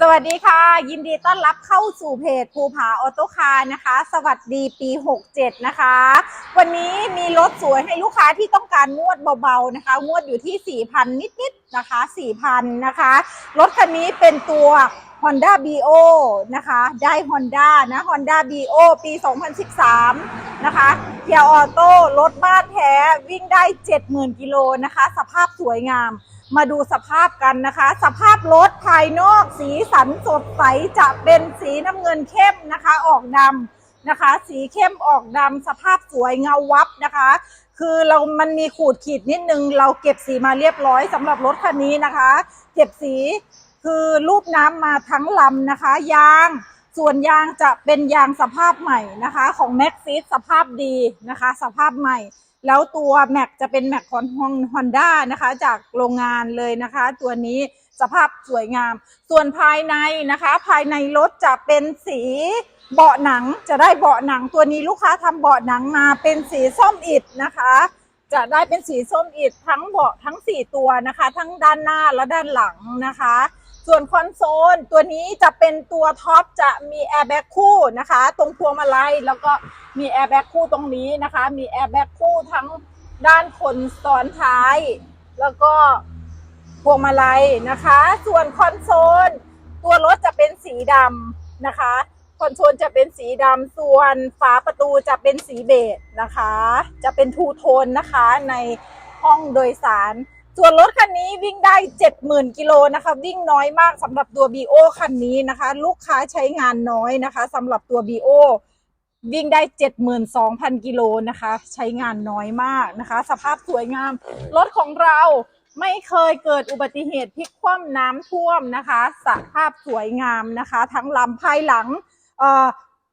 สวัสดีค่ะ ยินดีต้อนรับเข้าสู่เพจภูผาออโต้คาร์นะคะ สวัสดีปี 67 นะคะ วันนี้มีรถสวยให้ลูกค้าที่ต้องการงวดเบาๆนะคะ งวดอยู่ที่ 4,000 นิดๆนะคะ 4,000 นะคะ รถคันนี้เป็นตัว Honda BO นะคะ ได้ Honda นะ Honda BO ปี 2013 นะคะเกียร์ออโต้รถบ้านแท้วิ่งได้ 70,000 กิโลนะคะ สภาพสวยงาม มาดูสภาพกันนะคะ สภาพรถภายนอกสีสันสดใสจะเป็นสีน้ำเงินเข้มนะคะ ออกดำนะคะ สีเข้มออกดำสภาพสวยเงาวับนะคะ คือเรามันมีขูดขีดนิดนึง เราเก็บสีมาเรียบร้อยสำหรับรถคันนี้นะคะ เก็บสีคือรูปน้ำมาทั้งลำนะคะ ยาง ส่วนยางจะเป็นยางสภาพใหม่นะคะ ของ Max f i t สภาพดีนะคะ สภาพใหม่ แล้วตัวแม็กจะเป็นแม็กของฮอนด้านะคะ จากโรงงานเลยนะคะ ตัวนี้สภาพสวยงาม ส่วนภายในนะคะ ภายในรถจะเป็นสีเบาะหนังจะได้เบาะหนังตัวนี้ลูกค้าทำเบาะหนังมาเป็นสีส้มอิฐนะคะ จะได้เป็นสีส้มอิฐทั้งเบาะทั้ง 4 ตัวนะคะ ทั้งด้านหน้าและด้านหลังนะคะ ส่วนคอนโซลตัวนี้จะเป็นตัวท็อปจะมีแอร์แบ็กคู่นะคะ ตรงพวงมาลัยแล้วก็มีแอร์แบ็กคู่ตรงนี้นะคะ มีแอร์แบ็กคู่ทั้งด้านคนซ้อนท้าย แล้วก็พวงมาลัยนะคะ ส่วนคอนโซลตัวรถจะเป็นสีดำนะคะ คอนโซลจะเป็นสีดำส่วนฝาประตูจะเป็นสีเบจนะคะ จะเป็นทูโทนนะคะในห้องโดยสาร ส่วนรถคันนี้วิ่งได้ 70,000 กิโลนะคะ วิ่งน้อยมากสำหรับตัว BO คันนี้นะคะ ลูกค้าใช้งานน้อยนะคะสำหรับตัว BO วิ่งได้ 72,000 กิโลนะคะ ใช้งานน้อยมากนะคะ สภาพสวยงาม รถของเราไม่เคยเกิดอุบัติเหตุพลิกคว่ำน้ำท่วมนะคะ สภาพสวยงามนะคะ ทั้งลำภายหลัง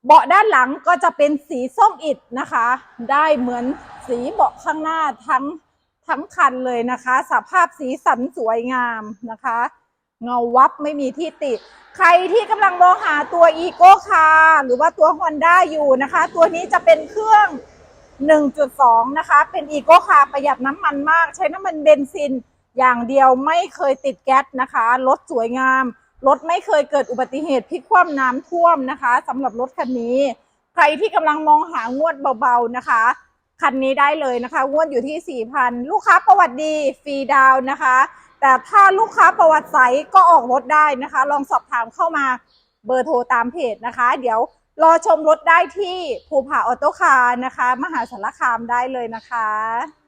เบาะด้านหลังก็จะเป็นสีส้มอิฐนะคะ ได้เหมือนสีเบาะข้างหน้าทั้ง ทั้งคันเลยนะคะ สภาพสีสันสวยงามนะคะ เงาวับไม่มีที่ติด ใครที่กำลังมองหาตัว e โก้คาหรือว่าตัว Honda อยู่นะคะ ตัวนี้จะเป็นเครื่อง 1.2 นะคะ เป็น e โก้คาประหยัดน้ำมันมาก ใช้น้ำมันเบนซินอย่างเดียวไม่เคยติดแก๊สนะคะ รถสวยงาม รถไม่เคยเกิดอุบัติเหตุพลิกคว่ำน้ำท่วมนะคะสำหรับรถคันนี้ ใครที่กำลังมองหางวดเบาๆนะคะ คันนี้ได้เลยนะคะงวดอยู่ที่ 4,000 ลูกค้าประวัติดีฟรีดาวน์นะคะ แต่ถ้าลูกค้าประวัติใสก็ออกรถได้นะคะ ลองสอบถามเข้ามาเบอร์โทรตามเพจนะคะ เดี๋ยวรอชมรถได้ที่ภูผาออโต้คาร์นะคะ มหาสารคามได้เลยนะคะ